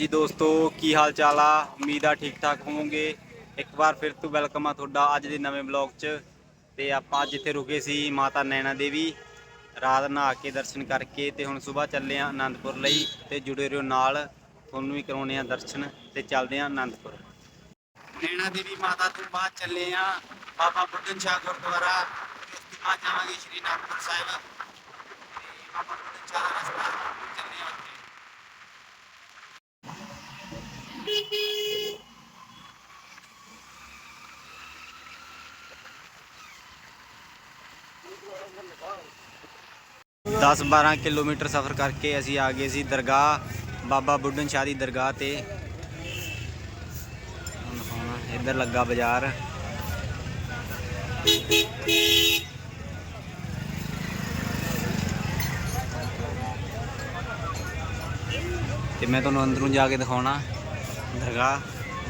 ਜੀ ਦੋਸਤੋ, ਕੀ ਹਾਲ ਚਾਲ ਆ? ਉਮੀਦ ਆ ਠੀਕ ਠਾਕ ਹੋਵੋਗੇ। ਇੱਕ ਵਾਰ ਫਿਰ ਤੋਂ ਵੈਲਕਮ ਆ ਤੁਹਾਡਾ ਅੱਜ ਦੇ ਨਵੇਂ ਬਲੌਗ 'ਚ। ਤੇ ਆਪਾਂ ਜਿੱਥੇ ਰੁਕੇ ਸੀ ਮਾਤਾ ਨੈਣਾ ਦੇਵੀ। ਰਾਤ ਨਹਾ ਕੇ ਦਰਸ਼ਨ ਕਰਕੇ ਤੇ ਹੁਣ ਸਵੇਰ ਚੱਲੇ ਆ ਆਨੰਦਪੁਰ ਲਈ ਤੇ ਜੁੜੇ ਰਹੋ ਨਾਲ। ਤੁਹਾਨੂੰ ਵੀ ਕਰਾਉਣੇ ਆ ਦਰਸ਼ਨ ਤੇ ਚੱਲਦੇ ਆ ਆਨੰਦਪੁਰ ਨੈਣਾ ਦੇਵੀ ਮਾਤਾ ਤੋਂ ਬਾਅਦ ਚੱਲੇ ਆ ਬਾਬਾ ਬੁੱਢਨ ਸ਼ਾਹ ਗੁਰਦੁਆਰਾ। ਤੇ ਜਾਵਾਂਗੇ ਸ਼੍ਰੀ ਅਨੰਦਪੁਰ ਸਾਹਿਬ। ਬਾਬਾ ਬੁੱਢਨ ਸ਼ਾਹ ਰਸਤਾ 10-12 ਕਿਲੋਮੀਟਰ ਸਫ਼ਰ ਕਰਕੇ ਅਸੀਂ ਆ ਗਏ ਸੀ ਦਰਗਾਹ, ਬਾਬਾ ਬੁੱਢਨ ਸ਼ਾਹ ਦੀ ਦਰਗਾਹ ਤੇ। ਇੱਧਰ ਲੱਗਾ ਬਾਜ਼ਾਰ। ਤੇ ਮੈਂ ਤੁਹਾਨੂੰ ਅੰਦਰੋਂ ਜਾ ਕੇ ਦਿਖਾਉਣਾ ਦਰਗਾਹ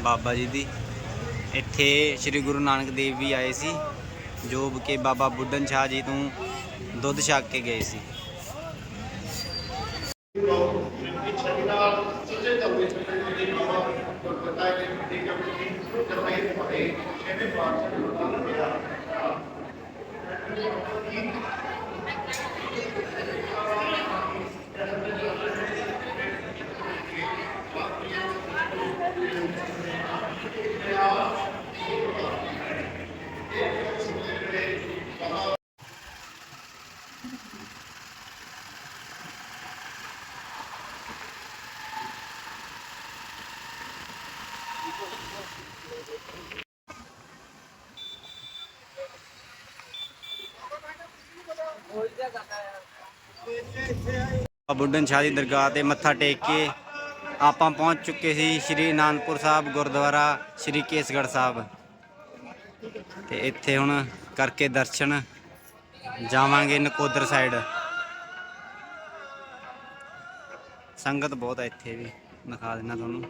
ਬਾਬਾ ਜੀ ਦੀ। ਇੱਥੇ ਸ੍ਰੀ ਗੁਰੂ ਨਾਨਕ ਦੇਵ ਵੀ ਆਏ ਸੀ। ਜੋ ਕਿ ਬਾਬਾ ਬੁੱਢਨ ਸ਼ਾਹ ਜੀ ਤੋਂ ਦੁੱਧ ਛਕ ਕੇ ਗਏ ਸੀ। ਬਾਬਾ ਬੁੱਢਨ ਸ਼ਾਹ ਦੀ ਦਰਗਾਹ ਤੇ ਮੱਥਾ ਟੇਕ ਕੇ ਆਪਾਂ ਪਹੁੰਚ ਚੁੱਕੇ ਸੀ ਸ਼੍ਰੀ ਅਨੰਦਪੁਰ ਸਾਹਿਬ ਗੁਰਦੁਆਰਾ ਸ਼੍ਰੀ ਕੇਸਗੜ੍ਹ ਸਾਹਿਬ। ਤੇ ਇੱਥੇ ਹੁਣ ਕਰਕੇ ਦਰਸ਼ਨ ਜਾਵਾਂਗੇ ਨਕੋਦਰ ਸਾਈਡ। ਸੰਗਤ ਬਹੁਤ ਹੈ ਇੱਥੇ ਵੀ, ਦਿਖਾ ਦਿੰਦਾ ਤੁਹਾਨੂੰ।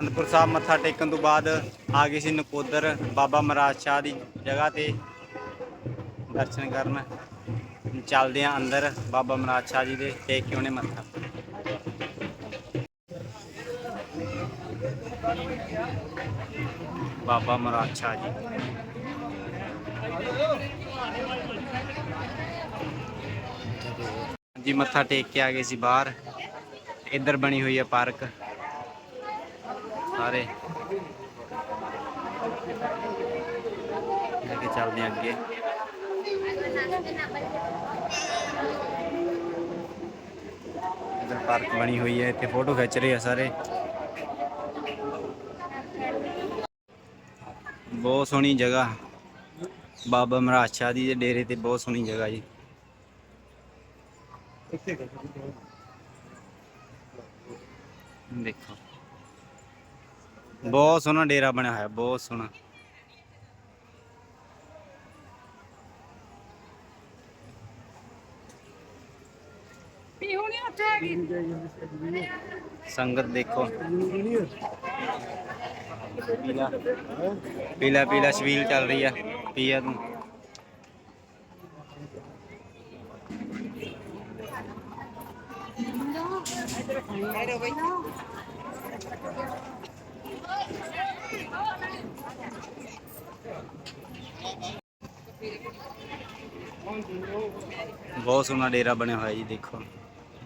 ਅਨੰਦਪੁਰ ਸਾਹਿਬ ਮੱਥਾ ਟੇਕਣ ਤੋਂ ਬਾਅਦ ਆ ਗਏ ਸੀ ਨਕੋਦਰ, ਬਾਬਾ ਮਹਾਰਾਜ ਸ਼ਾਹ ਦੀ ਜਗ੍ਹਾ ਤੇ। ਦਰਸ਼ਨ ਕਰਨ। ਚੱਲਦੇ ਆ ਅੰਦਰ, ਬਾਬਾ ਮਹਾਰਾਜ ਸ਼ਾਹ ਜੀ ਦੇ ਟੇਕ ਕੇ ਉਹਨੇ ਮੱਥਾ। ਬਾਬਾ ਮਹਾਰਾਜ ਸ਼ਾਹ ਜੀ। ਜੀ, ਮੱਥਾ ਟੇਕ ਕੇ ਆ ਗਏ ਸੀ ਬਾਹਰ। ਇੱਧਰ ਬਣੀ ਹੋਈ ਹੈ ਪਾਰਕ। ਸਾਰੇ। ਲੈ ਕੇ ਚੱਲਦੇ ਹਾਂ ਅੱਗੇ। ਇਧਰ ਪਾਰਕ ਬਣੀ ਹੋਈ ਹੈ, ਇੱਥੇ ਫੋਟੋ ਖਿੱਚ ਰਹੇ ਆ ਸਾਰੇ। ਬਹੁਤ ਸੋਹਣੀ ਜਗ੍ਹਾ। ਬਾਬਾ ਮਹਾਰਾਜ ਸ਼ਾਹ ਜੀ ਦੇ ਡੇਰੇ ਤੇ ਬਹੁਤ ਸੋਹਣੀ ਜਗ੍ਹਾ ਜੀ। ਦੇਖੋ। ਬਹੁਤ ਸੋਹਣਾ ਡੇਰਾ ਬਣਿਆ ਹੋਇਆ, ਬਹੁਤ ਸੋਹਣਾ। ਸੰਗਤ ਦੇਖੋ। ਪੀਲਾ ਪੀਲਾ ਪੀਲਾ ਸ਼ਵੀਲ ਚੱਲ ਰਹੀ ਆ, ਪੀਆ ਤੂੰ। ਬਹੁਤ ਸੋਹਣਾ ਡੇਰਾ ਬਣਿਆ ਹੋਇਆ ਜੀ, ਦੇਖੋ।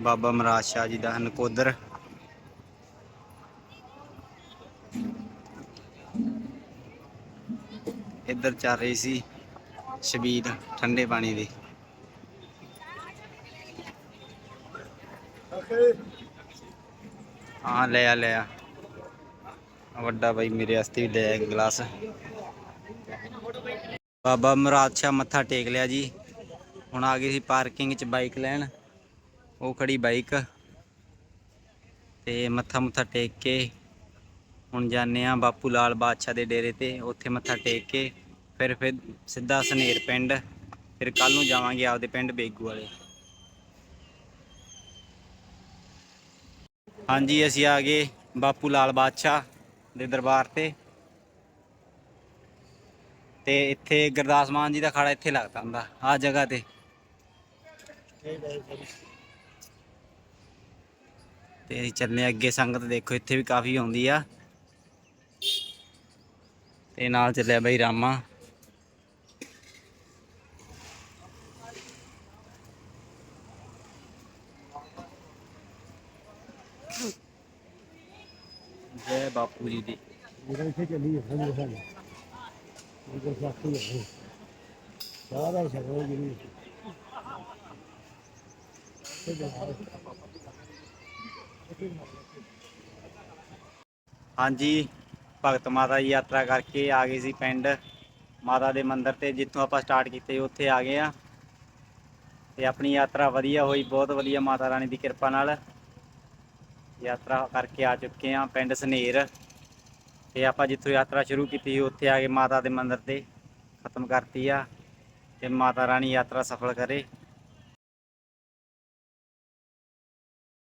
ਬਾਬਾ ਮਹਾਰਾਜ ਸ਼ਾਹ ਜੀ ਦਾ ਨਕੋਦਰ। ਇੱਧਰ ਚੱਲ ਰਹੀ ਸੀ ਸ਼ਬੀਲ ਠੰਡੇ ਪਾਣੀ ਦੀ। ਹਾਂ ਲੈ ਆ ਲੈ ਆ। ਵੱਡਾ ਬਾਈ ਮੇਰੇ ਵਾਸਤੇ ਵੀ ਲੈ ਆ ਗਲਾਸ। ਬਾਬਾ ਮਹਾਰਾਜ ਸ਼ਾਹ ਮੱਥਾ ਟੇਕ ਲਿਆ ਜੀ। ਹੁਣ ਆ ਗਏ ਸੀ ਪਾਰਕਿੰਗ 'ਚ ਬਾਈਕ ਲੈਣ। ਉਹ ਖੜੀ ਬਾਈਕ। ਤੇ ਮੱਥਾ ਮੁੱਥਾ ਟੇਕ ਕੇ ਹੁਣ ਜਾਂਦੇ ਆ ਬਾਪੂ ਲਾਲ ਬਾਦਸ਼ਾਹ ਦੇ ਡੇਰੇ ਤੇ। ਉੱਥੇ ਮੱਥਾ ਟੇਕ ਕੇ ਫਿਰ ਫਿਰ ਸਿੱਧਾ ਸਨੇਰ ਪਿੰਡ। ਫਿਰ ਕੱਲ ਨੂੰ ਜਾਵਾਂਗੇ ਆਪਦੇ ਪਿੰਡ ਬੇਗੂ ਵਾਲੇ। ਹਾਂਜੀ, ਅਸੀਂ ਆ ਗਏ ਬਾਪੂ ਲਾਲ ਬਾਦਸ਼ਾਹ ਦੇ ਦਰਬਾਰ ਤੇ। ਤੇ ਇੱਥੇ ਗੁਰਦਾਸ ਮਾਨ ਜੀ ਦਾ ਖਾੜਾ ਇੱਥੇ ਲੱਗਦਾ ਹੁੰਦਾ ਆ ਜਗ੍ਹਾ ਤੇ। ਤੇ ਅਸੀਂ ਚੱਲੇ ਅੱਗੇ ਸੰਗਤ ਦੇਖੋ ਇੱਥੇ ਵੀ ਕਾਫੀ ਆਉਂਦੀ ਆ। ਤੇ ਨਾਲ ਚੱਲਿਆ ਬਈ ਰਾਮਾ। ਜੈ ਬਾਪੂ ਜੀ ਦੀ। ਮੇਰਾ ਇੱਥੇ ਚੱਲੀ ਹੈ ਸਾਨੂੰ ਸਾਨੂੰ ਇਹ ਤਾਂ ਸਾਥੀ ਹੈ ਸਾਰਾ ਸ਼ਗਨ ਜਿਹੜੀ ਹਾਂਜੀ, ਭਗਤ ਮਾਤਾ ਦੀ ਯਾਤਰਾ ਕਰਕੇ ਆ ਗਏ ਸੀ ਪਿੰਡ। ਮਾਤਾ ਦੇ ਮੰਦਿਰ ਤੇ ਜਿੱਥੋਂ ਆਪਾਂ ਸਟਾਰਟ ਕੀਤੇ, ਉੱਥੇ ਆ ਗਏ ਆ ਤੇ ਆਪਣੀ ਯਾਤਰਾ ਵਧੀਆ ਹੋਈ, ਬਹੁਤ ਵਧੀਆ ਮਾਤਾ ਰਾਣੀ ਦੀ ਕਿਰਪਾ ਨਾਲ। ਯਾਤਰਾ ਕਰਕੇ ਆ ਚੁੱਕੇ ਆ ਪਿੰਡ ਸਨੇਰ। ਤੇ ਆਪਾਂ ਜਿੱਥੋਂ ਯਾਤਰਾ ਸ਼ੁਰੂ ਕੀਤੀ ਸੀ ਉੱਥੇ ਆ ਕੇ ਮਾਤਾ ਦੇ ਮੰਦਿਰ ਤੇ ਖਤਮ ਕਰਤੀ ਆ। ਤੇ ਮਾਤਾ ਰਾਣੀ ਯਾਤਰਾ ਸਫਲ ਕਰੇ।